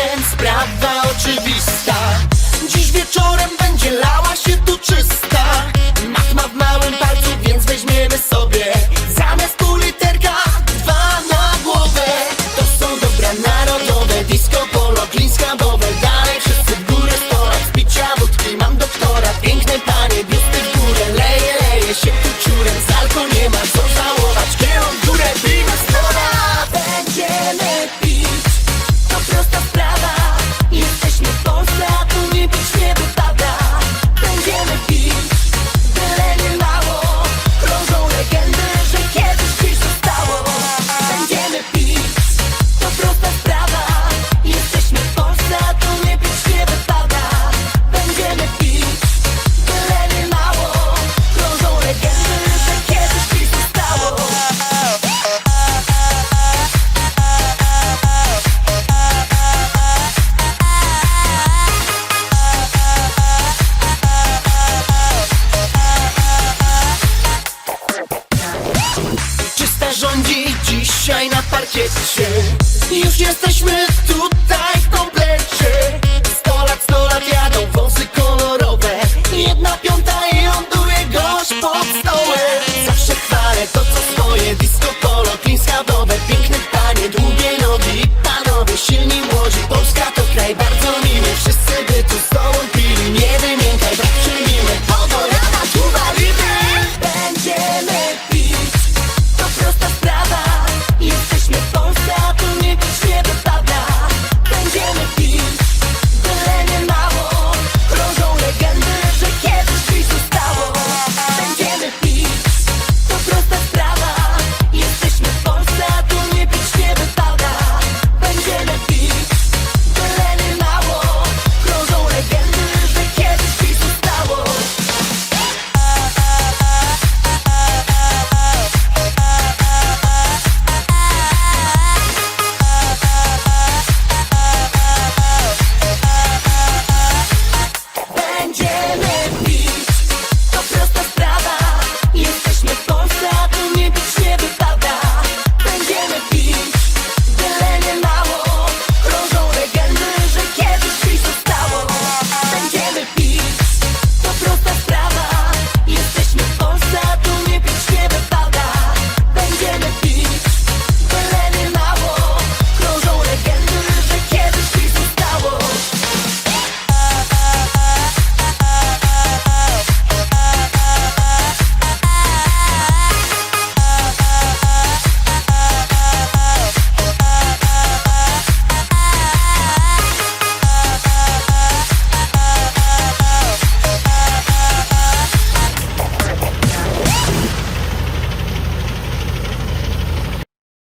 Więc sprawa oczywista. Dziś wieczorem będzie lała się dzisiaj na parkiecie. Już jesteśmy tutaj.